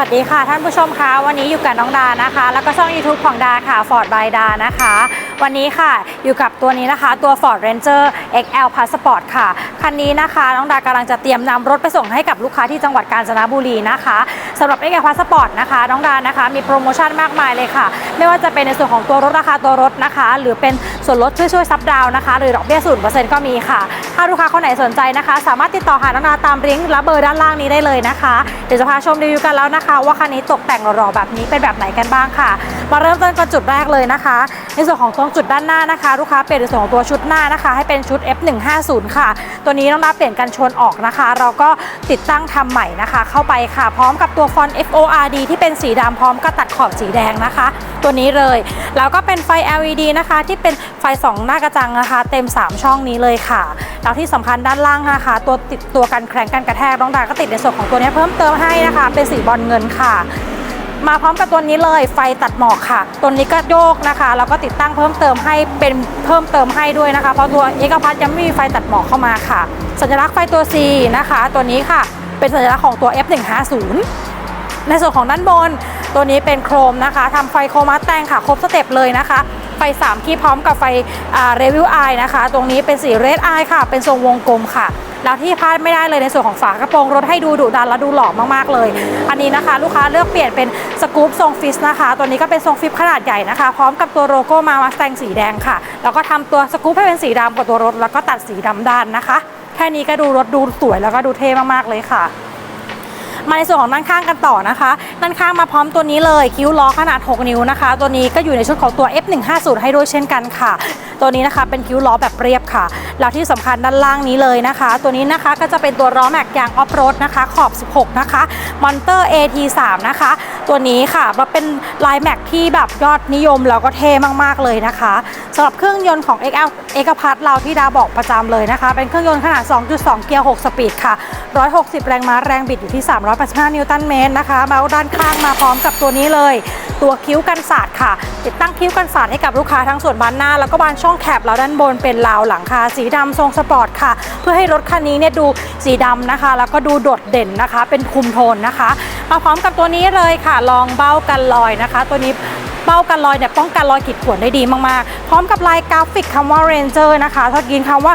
สวัสดีค่ะท่านผู้ชมคะวันนี้อยู่กับน้องดานะคะ แล้วก็ช่อง YouTube ของดาค่ะ Ford by ดานะคะ วันนี้ค่ะอยู่กับตัวนี้นะคะ ตัว Ford Ranger XL Passport ค่ะ คันนี้นะคะ น้องดากำลังจะเตรียมนำรถไปส่งให้กับลูกค้าที่จังหวัดกาญจนบุรีนะคะสำหรับ XL Passport นะคะ น้องดานะคะ มีโปรโมชั่นมากมายเลยค่ะ ไม่ว่าจะเป็นในส่วนของตัวรถราคาตัวรถนะคะ หรือเป็น ส่วนลดช่วยช่วยซับดาวนะคะ หรือดอกเบี้ยศูนย์เปอร์เซ็นต์ก็มีค่ะ ถ้าลูกค้าคนไหนสนใจนะคะ สามารถติดต่อหาน้องดาตามลิงก์และเบอร์ด้านล่างนี้ได้เลยนะคะ เดี๋ยวจะพาชมรีวิวกันแล้วนะคะ ว่าคันนี้ตกแต่งหล่อๆแบบนี้เป็นแบบไหนกันบ้างค่ะ มาเริ่มต้นกันจุดแรกเลยนะคะ ในส่วนของตรงจุดด้านหน้านะคะ ลูกค้าเปลี่ยนในส่วนของตัวชุดหน้านะคะ ให้เป็นชุด F150 ค่ะ ตัวนี้น้องดาเปลี่ยนกันชนออกนะคะ เราก็ติดตั้งทำใหม่นะคะ เข้าไปค่ะ พร้อมกับตัวฟอนต์ FORD ที่เป็นสีดำพร้อมกับตัดขอบสีแดงนะคะ ตัวนี้เลยแล้วก็เป็นไฟ LED นะคะที่เป็น สองหน้ากระจังนะคะ เต็ม 3 ช่องนี้เลยค่ะ แล้วที่สำคัญด้านล่างนะคะ ตัวติดตัวกันแครงกันกระแทกน้องดาก็ติดในส่วนของตัวนี้เพิ่มเติมให้นะคะ เป็นสีบอลเงินค่ะ มาพร้อมกับตัวนี้เลยไฟตัดหมอกค่ะ ตัวนี้ก็โยกนะคะแล้วก็ติดตั้งเพิ่มเติมให้เป็นเพิ่มเติมให้ด้วยนะคะ เพราะตัวเอกพัทยังไม่มีไฟตัดหมอกเข้ามาค่ะ สัญลักษณ์ไฟตัว C นะคะ ตัวนี้ค่ะเป็นสัญลักษณ์ของตัว F150 ในส่วนของด้านบน ตัวนี้เป็นโครมนะคะทำไฟโครมาแต่งค่ะ ครบสเต็ปเลยนะคะ ไฟ 3 ที่พร้อมกับไฟเรวิวไอนะคะ ตรงนี้เป็นสีเรดไอค่ะ เป็นทรงวงกลมค่ะ แล้วที่พลาดไม่ได้เลยในส่วนของฝากระโปรงรถให้ดูดุดันและดูหล่อมากๆเลย อันนี้นะคะ ลูกค้าเลือกเปลี่ยนเป็นสกู๊ปทรงฟิสนะคะ ตัวนี้ก็เป็นทรงฟิปขนาดใหญ่นะคะ พร้อมกับตัวโลโก้มามาแซงสีแดงค่ะ แล้วก็ทำตัวสกู๊ปให้เป็นสีดำกับตัวรถ แล้วก็ตัดสีดำด้านนะคะ แค่นี้ก็ดูรถดูสวยแล้วก็ดูเท่มากๆเลยค่ะ มาในส่วนของด้านข้างกันต่อนะคะ ด้านข้างมาพร้อมตัวนี้เลยคิ้วล้อขนาด 6 นิ้วนะคะ ตัวนี้ก็อยู่ในชุดของตัว F150 ให้ด้วยเช่นกันค่ะ ตัวนี้นะคะเป็นคิ้วล้อแบบเรียบค่ะ แล้วที่สำคัญด้านล่างนี้เลยนะคะ ตัวนี้นะคะก็จะเป็นตัวล้อแม็กยางออฟโรดนะคะขอบ 16 นะคะมอนเตอร์ AT3 นะคะ ตัวนี้ค่ะมาเป็นลายแม็กที่แบบยอดนิยมแล้วก็เท่มากๆเลยนะคะสำหรับเครื่องยนต์ของ XL เอกพัทเราที่ดาบอกประจำเลยนะคะ เป็นเครื่องยนต์ขนาด 2.2 เกียร์ 6 สปีดค่ะ 160 แรงม้าแรงบิดอยู่ที่ 3 385 นิวตันเมตรนะคะ เมาด้านข้างมาพร้อมกับตัวนี้เลย ตัวคิ้วกันสาดค่ะ ติดตั้งคิ้วกันสาดให้กับลูกค้าทั้งส่วนบานหน้า แล้วก็บานช่องแคบแล้วด้านบนเป็นราวหลังคาสีดำทรงสปอร์ตค่ะ เพื่อให้รถคันนี้เนี่ยดูสีดำนะคะ แล้วก็ดูโดดเด่นนะคะ เป็นคุมโทนนะคะ มาพร้อมกับตัวนี้เลยค่ะ รองเบ้ากันลอยนะคะ ตัวนี้เบ้ากันรอยเนี่ยป้องกันรอยขีดข่วนได้ดีมากๆ พร้อมกับลายกราฟิกคำว่า Ranger นะคะถ้ากินคำว่า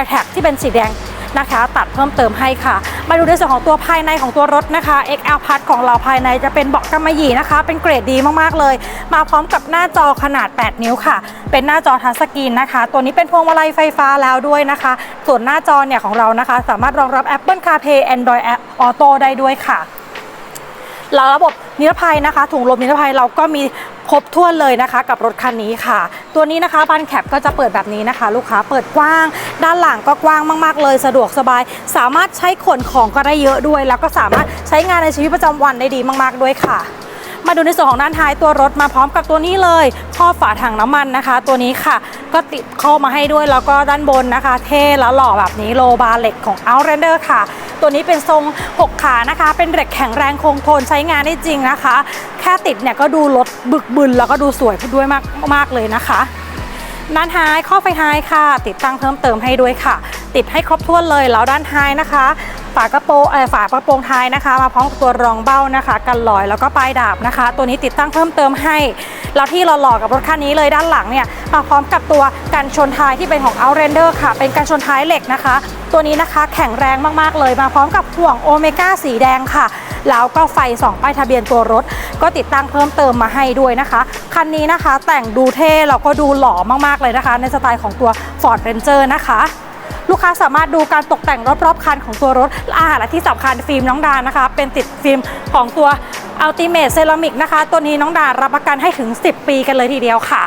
y t a g ที่เป็นสีแดง นะคะ ตัดเพิ่มเติมให้ค่ะ มาดูในส่วนของตัวภายในของตัวรถนะคะ XL p a s ของเราภายในจะเป็นเบาะกำมะหยี่นะคะ เป็นเกรดดีมากๆเลย มาพร้อมกับหน้าจอขนาด 8 นิ้วค่ะ เป็นหน้าจอทัชสกรีนนะคะ ตัวนี้เป็นพวงมาลัยไฟฟ้าแล้วด้วยนะคะ ส่วนหน้าจอเนี่ยของเรานะคะ สามารถรองรับ Apple CarPlay Android Auto ได้ด้วยค่ะ แล้วระบบนิรภัยนะคะ ถุงลมนิรภัยเราก็มีครบถ้วนเลยนะคะ กับรถคันนี้ค่ะ ตัวนี้นะคะบันแคปก็จะเปิดแบบนี้นะคะ ลูกค้าเปิดกว้าง ด้านหลังก็กว้างมากๆ เลยสะดวกสบาย สามารถใช้ขนของก็ได้เยอะด้วย แล้วก็สามารถใช้งานในชีวิตประจำวันได้ดีมาก ๆด้วยค่ะ มาดูในส่วนของด้านท้ายตัวรถมาพร้อมกับตัวนี้เลยครอฝาถังน้ำมันนะคะ ตัวนี้ค่ะ ก็ติดเข้ามาให้ด้วยแล้วก็ด้านบนนะคะ เท่แล้วหล่อแบบนี้โลบาร์เหล็กของ Outlander ค่ะ ตัวนี้เป็นทรง 6 ขานะคะ เป็นเหล็กแข็งแรงคงทนใช้งานได้จริงนะคะ แค่ติดเนี่ยก็ดูรถบึกบึนแล้วก็ดูสวยด้วยมากมากเลยนะคะด้านท้ายข้อไฟท้ายค่ะ ติดตั้งเพิ่มเติมให้ด้วยค่ะ ติดให้ครบถ้วนเลยแล้วด้านท้ายนะคะ ฝากระโปรงฝากระโปรงท้ายนะคะ มาพร้อมกับตัวรองเบ้านะคะ กันลอยแล้วก็ปลายดาบนะคะ ตัวนี้ติดตั้งเพิ่มเติมให้แล้วที่หล่อๆกับรถคันนี้เลยด้านหลังเนี่ยมาพร้อมกับตัวกันชนท้ายที่เป็นของ Outlander ค่ะ เป็นกันชนท้ายเหล็กนะคะ ตัวนี้นะคะแข็งแรงมากๆเลยมาพร้อมกับห่วงโอเมก้าสีแดงค่ะแล้วก็ไฟส่องป้ายทะเบียนตัวรถ ก็ติดตั้งเพิ่มเติมมาให้ด้วยนะคะคันนี้นะคะแต่งดูเท่แล้วก็ดูหล่อมากๆเลยนะคะ ในสไตล์ของตัว Ford Ranger นะคะ ลูกค้าสามารถดูการตกแต่งรอบๆคันของตัวรถอาและที่สำคัญฟิล์มน้องดานะคะ เป็นติดฟิล์มของตัวอัลติเมทเซรามิกนะคะ ตัวนี้น้องดารับประกันให้ถึง 10 ปีกันเลยทีเดียวค่ะ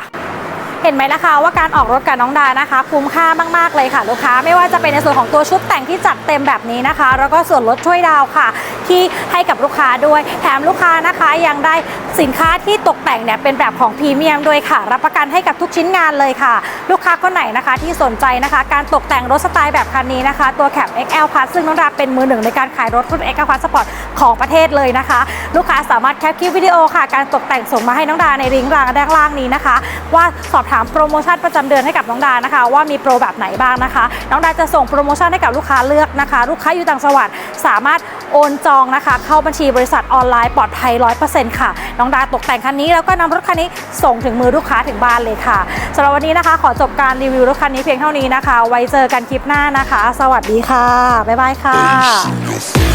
เห็นไหมล่ะคะว่าการออกรถกับน้องดานะคะ คุ้มค่ามาก ๆ เลยค่ะ ลูกค้าไม่ว่าจะเป็นในส่วนของตัวชุดแต่งที่จัดเต็มแบบนี้นะคะ แล้วก็ส่วนลดช่วยดาวค่ะ ที่ให้กับลูกค้าด้วย แถมลูกค้านะคะยังได้สินค้าที่ตกแต่งเนี่ยเป็นแบบของพรีเมียมด้วยค่ะ รับประกันให้กับทุกชิ้นงานเลยค่ะ ลูกค้าคนไหนนะคะที่สนใจนะคะ การตกแต่งรถสไตล์แบบคันนี้นะคะ ตัวแคป XL Plus ซึ่งน้องดาเป็นมือหนึ่งในการขายรถรุ่น XL Plus Sport ของประเทศเลยนะคะ ลูกค้าสามารถแคปคลิปวิดีโอค่ะ การตกแต่งส่งมาให้น้องดาในลิงก์รางด้านล่างนี้นะคะ ว่าสอบถามโปรโมชั่นประจำเดือนให้กับน้องดานะคะ ว่ามีโปรแบบไหนบ้างนะคะ น้องดาจะส่งโปรโมชั่นให้กับลูกค้าเลือกนะคะ ลูกค้าอยู่ต่างจังหวัดสามารถ โอนจองนะคะ เข้าบัญชีบริษัทออนไลน์ปลอดภัย 100%ค่ะ น้องดาตกแต่งคันนี้แล้วก็นำรถคันนี้ส่งถึงมือลูกค้าถึงบ้านเลยค่ะสำหรับวันนี้นะคะ ขอจบการรีวิวรถคันนี้เพียงเท่านี้นะคะ ไว้เจอกันคลิปหน้านะคะ สวัสดีค่ะ บ๊ายบายค่ะ